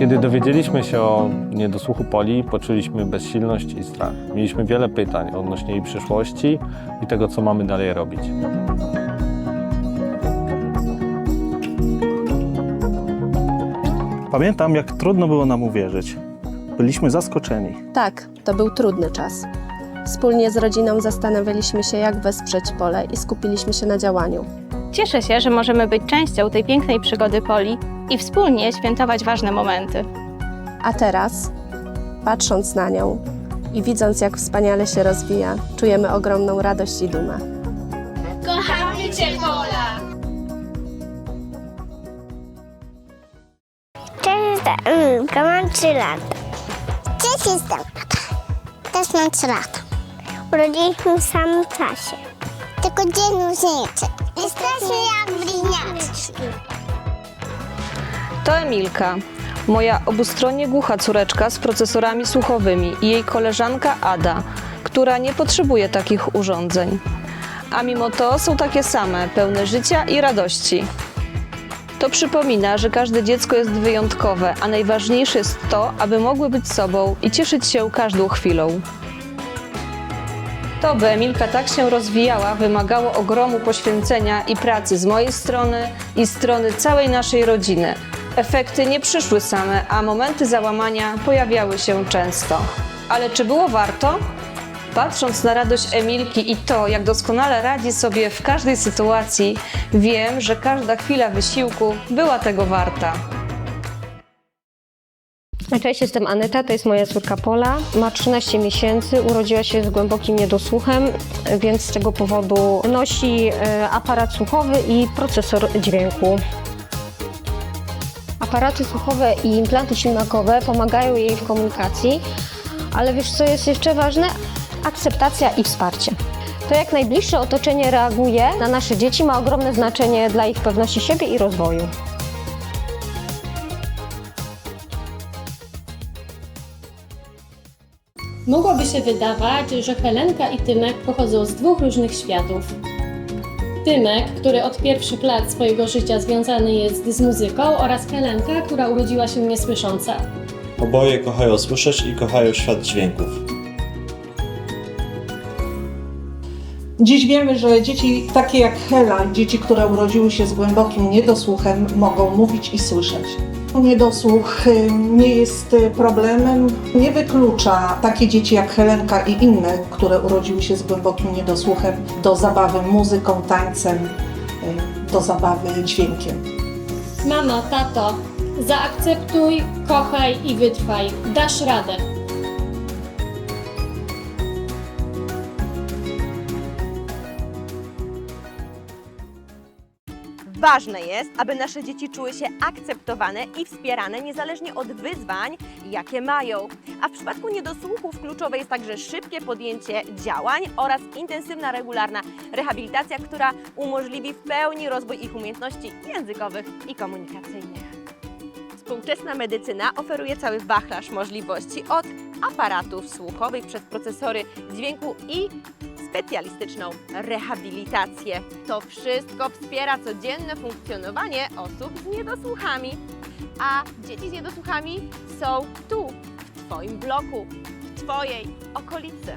Kiedy dowiedzieliśmy się o niedosłuchu Poli, poczuliśmy bezsilność i strach. Mieliśmy wiele pytań odnośnie jej przyszłości i tego, co mamy dalej robić. Pamiętam, jak trudno było nam uwierzyć. Byliśmy zaskoczeni. Tak, to był trudny czas. Wspólnie z rodziną zastanawialiśmy się, jak wesprzeć pole i skupiliśmy się na działaniu. Cieszę się, że możemy być częścią tej pięknej przygody Poli i wspólnie świętować ważne momenty. A teraz, patrząc na nią i widząc, jak wspaniale się rozwija, czujemy ogromną radość i dumę. Kochamy Cię, Pola! Cześć, jestem Emilka, mam 3 lata. Cześć, jestem Też mam 3 lata. Urodziliśmy w samym czasie. Tylko dzień różnicy. Jesteśmy jak bliźniaczki. To Emilka, moja obustronnie głucha córeczka z procesorami słuchowymi i jej koleżanka Ada, która nie potrzebuje takich urządzeń. A mimo to są takie same, pełne życia i radości. To przypomina, że każde dziecko jest wyjątkowe, a najważniejsze jest to, aby mogły być sobą i cieszyć się każdą chwilą. To, by Emilka tak się rozwijała, wymagało ogromu poświęcenia i pracy z mojej strony i strony całej naszej rodziny. Efekty nie przyszły same, a momenty załamania pojawiały się często. Ale czy było warto? Patrząc na radość Emilki i to, jak doskonale radzi sobie w każdej sytuacji, wiem, że każda chwila wysiłku była tego warta. Cześć, jestem Aneta, to jest moja córka Pola. Ma 13 miesięcy, urodziła się z głębokim niedosłuchem, więc z tego powodu nosi e, aparat słuchowy i procesor dźwięku. Aparaty słuchowe i implanty ślimakowe pomagają jej w komunikacji, ale wiesz co jest jeszcze ważne? Akceptacja i wsparcie. To jak najbliższe otoczenie reaguje na nasze dzieci ma ogromne znaczenie dla ich pewności siebie i rozwoju. Mogłoby się wydawać, że Helenka i Tymek pochodzą z dwóch różnych światów. Tymek, który od pierwszych lat swojego życia związany jest z muzyką oraz Helenka, która urodziła się niesłysząca. Oboje kochają słyszeć i kochają świat dźwięków. Dziś wiemy, że dzieci takie jak Hela, dzieci, które urodziły się z głębokim niedosłuchem, mogą mówić i słyszeć. Niedosłuch y, nie jest y, problemem, nie wyklucza takie dzieci jak Helenka i inne, które urodziły się z głębokim niedosłuchem, do zabawy muzyką, tańcem, y, do zabawy dźwiękiem. Mamo, tato, zaakceptuj, kochaj i wytrwaj. Dasz radę. Ważne jest, aby nasze dzieci czuły się akceptowane i wspierane niezależnie od wyzwań, jakie mają. A w przypadku niedosłuchów kluczowe jest także szybkie podjęcie działań oraz intensywna, regularna rehabilitacja, która umożliwi w pełni rozwój ich umiejętności językowych i komunikacyjnych. Współczesna medycyna oferuje cały wachlarz możliwości od aparatów słuchowych przez procesory dźwięku i specjalistyczną rehabilitację. To wszystko wspiera codzienne funkcjonowanie osób z niedosłuchami. A dzieci z niedosłuchami są tu, w Twoim bloku, w Twojej okolicy.